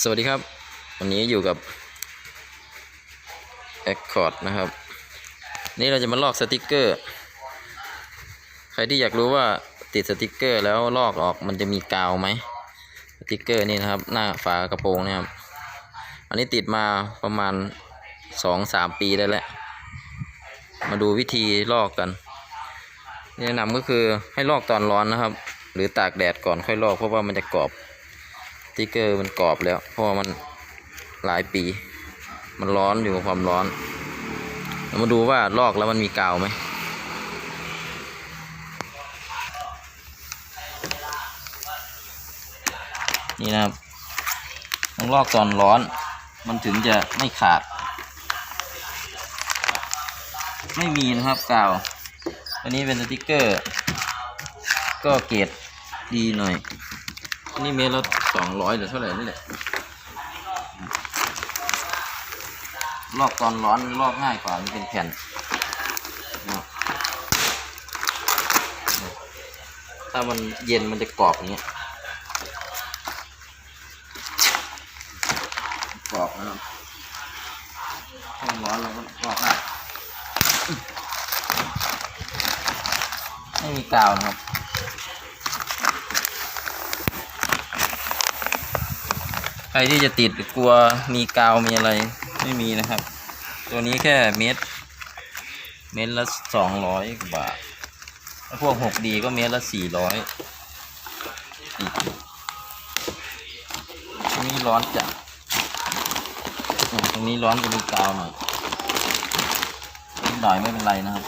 สวัสดีครับ วันนี้อยู่กับ Accord นะครับ นี่เราจะมาลอกสติกเกอร์ ใครที่อยากรู้ว่าติดสติกเกอร์แล้วลอกออกมันจะมีกาวไหมสติกเกอร์นี่นะครับ หน้าฝากระโปรงนะครับ อันนี้ติดมาประมาณสองสามปีได้แล้ว มาดูวิธีลอกกันแนะนำก็คือให้ลอกตอนร้อนนะครับ หรือตากแดดก่อนค่อยลอกเพราะว่ามันจะกรอบ ติกเกอร์มันกรอบแล้ว เพราะว่ามันหลายปี มันร้อนอยู่กับความร้อนเรามาดูว่าลอกแล้วมันมีกาวไหมนี่นะครับต้องลอกตอนร้อน มันถึงจะไม่ขาด ไม่มีนะครับกาวอันนี้เป็นสติกเกอร์ ก็เกรดดีหน่อย นนี้เมตรละสองร้อยหรือเท่าไหร่นี่แหละลอกตอนร้อนลอกง่ายกว่ามันเป็นแผ่นถ้ามันเย็นมันจะกรอบอย่างเงี้ยกรอบนะครับถ้ามันร้อนเราก็ลอกได้ไม่มีกาวนะครับ ใครที่จะติดกลัวมีกาวมีอะไรไม่มีนะครับ ตัวนี้แค่เม็ดเม็ดละสองร้อยกว่าบาทพวกหกดีก็เม็ดละสี่ร้อยตรงนี้ร้อนจัดตรงนี้ร้อนจะมีกาวหน่อยนิดหน่อยไม่เป็นไรนะครับ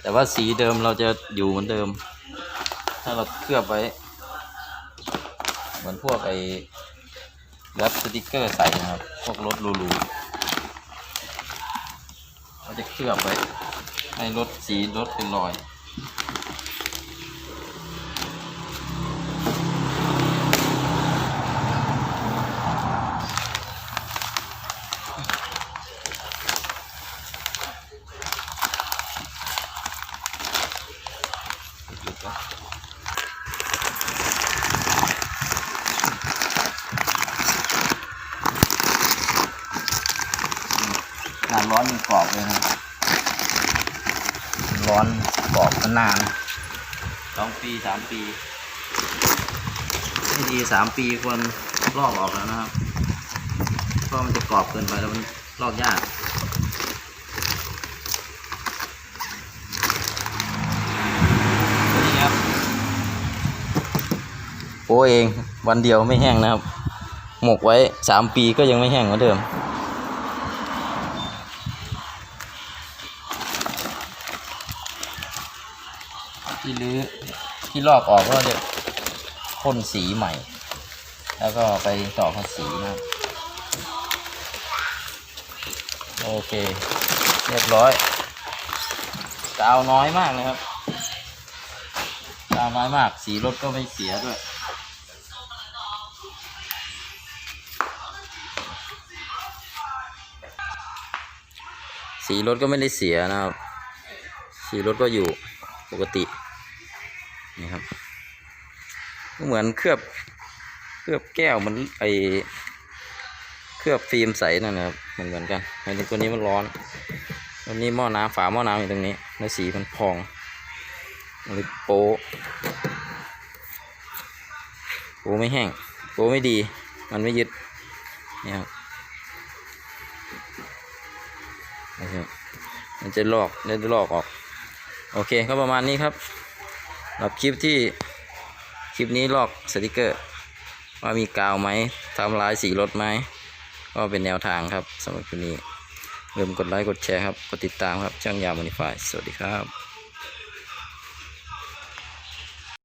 แต่ว่าสีเดิมเราจะอยู่เหมือนเดิม ถ้าเราเคลือบไว้ มือนพวกไอ้รับสติกเกอร์ใส่นะครับ พวกรถหรูๆเขาจะเคลือบไว้ให้รถสีรถเป็นรอย หน้าร้อนมันกรอบเลยนะครับร้อนกรอบนานสองปีสามปีไม่ดีสามปีควรลอกออกแล้วนะครับเพราะมันจะกรอบเกินไปแล้วมันลอกยากนี่ครับโอ้เองวันเดียวไม่แห้งนะครับ หมกไว้สามปีก็ยังไม่แห้งเหมือนเดิม ที่รื้อที่ลอกออกก็จะพ่นสีใหม่ แล้วก็ไปต่อภาษีนะครับโอเค เรียบร้อยกาวน้อยมากเลยครับกาวน้อยมาก สีรถก็ไม่เสียด้วยสีรถก็ไม่ได้เสียนะครับ สีรถก็อยู่ปกติ นี่ครับก็เหมือนเคลือบเคลือบแก้วมันไอเคลือบฟิล์มใสนั่นนะครับเหมือนเหมือนกันในตัวนี้มันร้อนตัวนี้หม้อน้ำฝาหม้อน้ำอยู่ตรงนี้แล้วสีมันพองมันเลยโป๊โป๊ไม่แห้งโป๊ไม่ดี มันไม่ยึดนี่ครับนะครับมันจะลอกแล้วจะลอกออก โอเคก็ประมาณนี้ครับ รับคลิปที่คลิปนี้ลอกสติกเกอร์ ว่ามีกาวไหมทำลายสีรถไหมก็เป็นแนวทางครับสำหรับคลิปนี้ลืมกดไลค์กดแชร์ครับ กดติดตามครับช่างยาโมนิฟาย สวัสดีครับ